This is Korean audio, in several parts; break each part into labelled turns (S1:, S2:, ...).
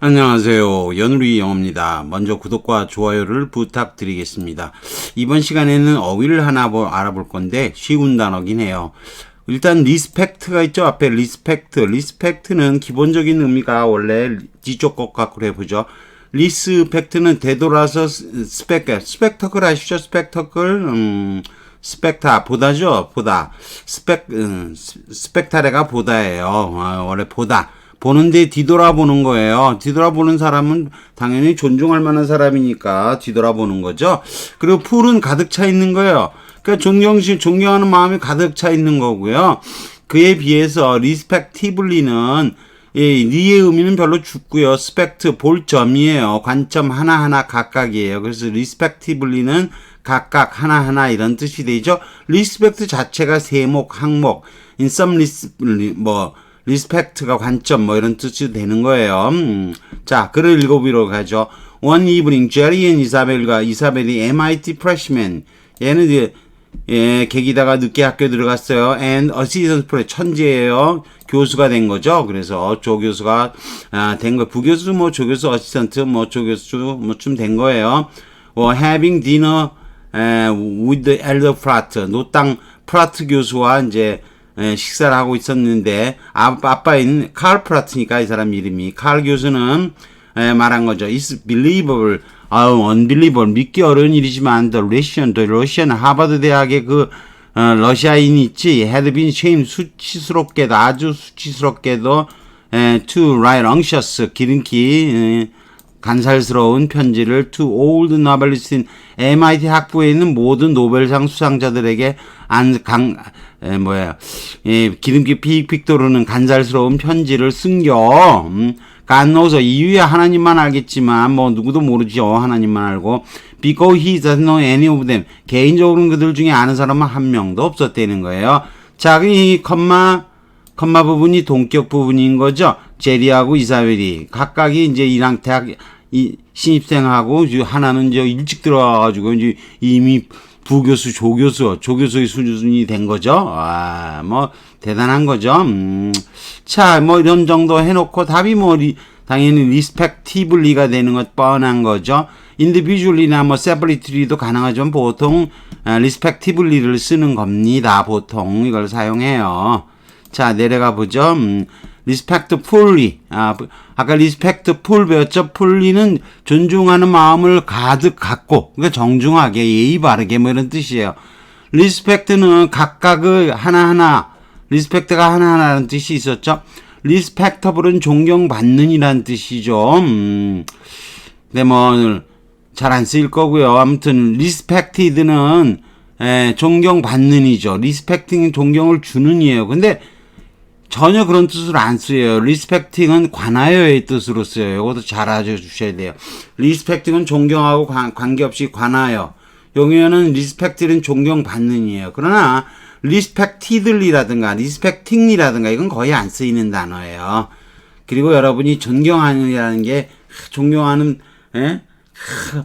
S1: 안녕하세요. 연우리 영어입니다. 먼저 구독과 좋아요를 부탁드리겠습니다. 이번 시간에는 어휘를 하나 보- 알아볼 건데 쉬운 단어긴 해요. 일단 리스펙트가 있죠. 앞에 리스펙트. 리스펙트는 기본적인 의미가 원래 뒤쪽 것과 그래 보죠. 리스펙트는 되돌아서 스- 스펙, 스펙터클 아시죠? 스펙터클, 음, 스펙타, 보다죠? 보다. 스펙, 음, 스- 스펙타레가 보다예요. 아, 원래 보다. 보는데 뒤돌아보는 거예요. 뒤돌아보는 사람은 당연히 존중할 만한 사람이니까 뒤돌아보는 거죠. 그리고 풀은 가득 차 있는 거예요. 그러니까 존경심, 존경하는 마음이 가득 차 있는 거고요. 그에 비해서 리스펙티블리는 예, 리의 의미는 별로 죽고요. 스펙트 볼 점이에요. 관점 하나하나 각각이에요. 그래서 리스펙티블리는 각각 하나하나 이런 뜻이 되죠. 리스펙트 자체가 세목, 항목, some ris, 뭐 리스펙트가 관점 뭐 이런 뜻이 되는 거예요. 음. 자, 글을 읽어보도록 하죠. One evening, Jerry and 이사벨과 이사벨이 MIT freshman. 얘는 이제 예, 계기다가 늦게 학교 들어갔어요. And assistant pro 천재예요. 교수가 된 거죠. 그래서 조 교수가 아, 된 거. 부교수 뭐 조교수 어시스턴트 뭐 조교수 뭐쯤 된 거예요. 어, having dinner 에, with the elder Pratt 노땅 프라트 교수와 이제 에, 식사를 하고 있었는데 아, 아빠인 칼 프라트니까 이 사람 이름이 칼 교수는 에, 말한 거죠. It's believable, 아우 unbelievable. 믿기 어려운 일이지만 the Russian, the Russian 하버드 대학의 그 어, 러시아인이 있지. Had been changed 수치스럽게도 아주 수치스럽게도 에, to write anxious. 기름기 에, 간살스러운 편지를 to old novelist in MIT 학부에 있는 모든 노벨상 수상자들에게 안, 강, 에, 뭐야, 예, 기름기 픽픽 도르는 간살스러운 편지를 쓴겨, 음, 간노서 이유야 하나님만 알겠지만, 뭐, 누구도 모르죠. 하나님만 알고. Because he doesn't know any of them. 개인적으로는 그들 중에 아는 사람은 한 명도 없었다는 거예요. 자, 이 컴마, 컴마 부분이 동격 부분인 거죠. 제리하고 이사벨이 각각이 이제 이랑 대학 이 신입생하고 하나는 이제 일찍 들어와가지고 이제 이미 부교수, 조교수, 조교수의 수준이 된 거죠. 아, 뭐 대단한 거죠. 음. 자, 뭐 이런 정도 해놓고 답이 뭐 리, 당연히 리스펙티블리가 되는 것 뻔한 거죠. 인디비주얼리나 뭐 세퍼리티리도 가능하지만 보통 아, 리스펙티블리를 쓰는 겁니다. 보통 이걸 사용해요. 자, 내려가 보죠. 음, 리스펙트 풀리. 아, 아까 리스펙트 풀 배웠죠? 풀리는 존중하는 마음을 가득 갖고, 그러니까 정중하게, 예의 바르게 뭐 이런 뜻이에요. 리스펙트는 각각을 하나하나, 리스펙트가 하나하나라는 뜻이 있었죠? 리스펙터블은 존경받는이라는 뜻이죠. 음, 근데 뭐, 잘 안 쓰일 거고요. 아무튼, 리스펙티드는, 에, 존경받는이죠. 리스펙팅은 존경을 주는이에요. 근데, 전혀 그런 뜻으로 안 쓰여요. 리스펙팅은 관하여의 뜻으로 쓰여요. 이것도 잘 알아주셔야 돼요. 리스펙팅은 존경하고 관, 관계없이 관하여. 용어는 리스펙트는 존경받는이에요. 그러나 리스펙티들리라든가 리스펙팅이라든가 이건 거의 안 쓰이는 단어예요. 그리고 여러분이 존경하느라는 게 존경하는 에?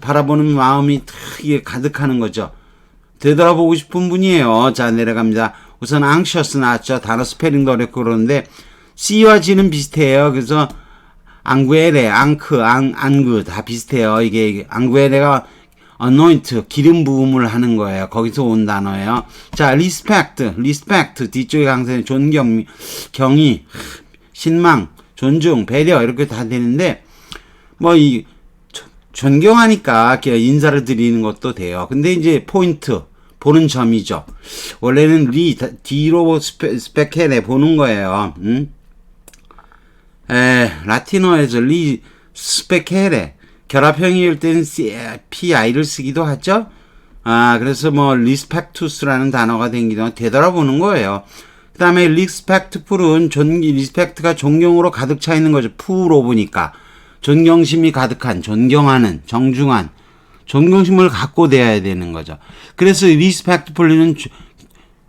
S1: 바라보는 마음이 이게 가득하는 거죠. 되돌아보고 싶은 분이에요. 자, 내려갑니다. 우선 anxious 나왔죠. 단어 스페링도 어렵고 그러는데 C와 G는 비슷해요. 그래서 앙구에레, 앙크, 앙, 안그 다 비슷해요. 이게 앙구에레가 anoint, 기름 부음을 하는 거예요. 거기서 온 단어예요. 자, respect, respect 뒤쪽에 강세는 존경, 경의, 신망, 존중, 배려 이렇게 다 되는데 뭐 이 존경하니까 이렇게 인사를 드리는 것도 돼요. 근데 이제 포인트 보는 점이죠. 원래는 리 뒤로 스페, 스펙헬에 보는 거예요. 음? 에, 라틴어에서 리 스펙헬에 결합형일 때는 PI를 쓰기도 하죠. 아, 그래서 뭐 리스펙투스라는 단어가 된기도 되돌아보는 거예요. 그 다음에 리스펙트풀은 존, 리스펙트가 존경으로 가득 차 있는 거죠. 풀로 보니까. 존경심이 가득한, 존경하는, 정중한, 존경심을 갖고 대해야 되는 거죠. 그래서 리스펙트풀리는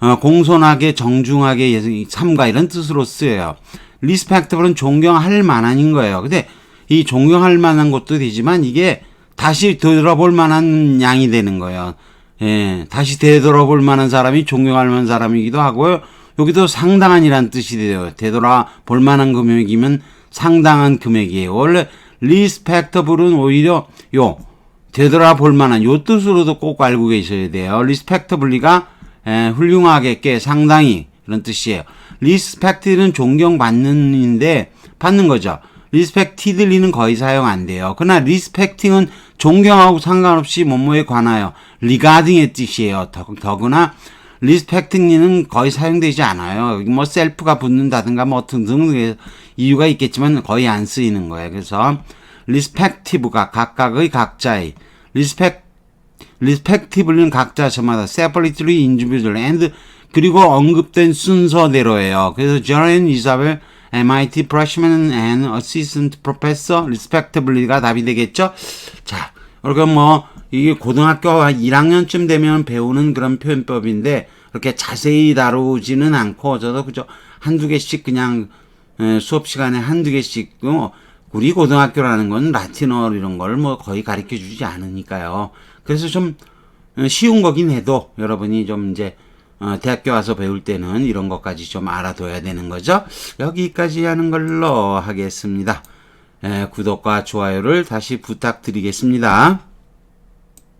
S1: 어, 공손하게, 정중하게 삼가 이런 뜻으로 쓰여요. 리스펙트풀은 존경할 만한인 거예요. 근데 이 존경할 만한 것도 되지만 이게 다시 되돌아볼 만한 양이 되는 거예요. 예, 다시 되돌아볼 만한 사람이 존경할 만한 사람이기도 하고요. 여기도 상당한이란 뜻이 돼요. 되돌아 볼 만한 금액이면 상당한 금액이에요. 원래 respectable은 오히려 요 되돌아볼 만한 요 뜻으로도 꼭 알고 계셔야 돼요. 에, 훌륭하게 꽤 상당히 그런 뜻이에요. respect는 존경받는인데 받는 거죠. respectedly는 거의 사용 안 돼요. 그러나 respecting은 존경하고 상관없이 뭐뭐에 관하여 regarding의 뜻이에요. 더, 더구나 respecting는 거의 사용되지 않아요. 뭐 셀프가 붙는다든가 뭐 등등 이유가 있겠지만 거의 안 쓰이는 거예요. 그래서 respective가 각각의 각자의 respect respectively는 각자 저마다 separately individual and 그리고 언급된 순서대로예요. 그래서 and Isabel MIT freshman and assistant professor respectively가 답이 되겠죠? 자, 그러니까 뭐 이게 고등학교 1학년쯤 되면 배우는 그런 표현법인데 그렇게 자세히 다루지는 않고 저도 그저 한두 개씩 그냥 에, 수업 시간에 한두 개씩 어, 우리 고등학교라는 건 라틴어 이런 걸 뭐 거의 가르쳐 주지 않으니까요. 그래서 좀 어, 쉬운 거긴 해도 여러분이 좀 이제 어, 대학교 와서 배울 때는 이런 것까지 좀 알아둬야 되는 거죠. 여기까지 하는 걸로 하겠습니다. 에, 구독과 좋아요를 다시 부탁드리겠습니다.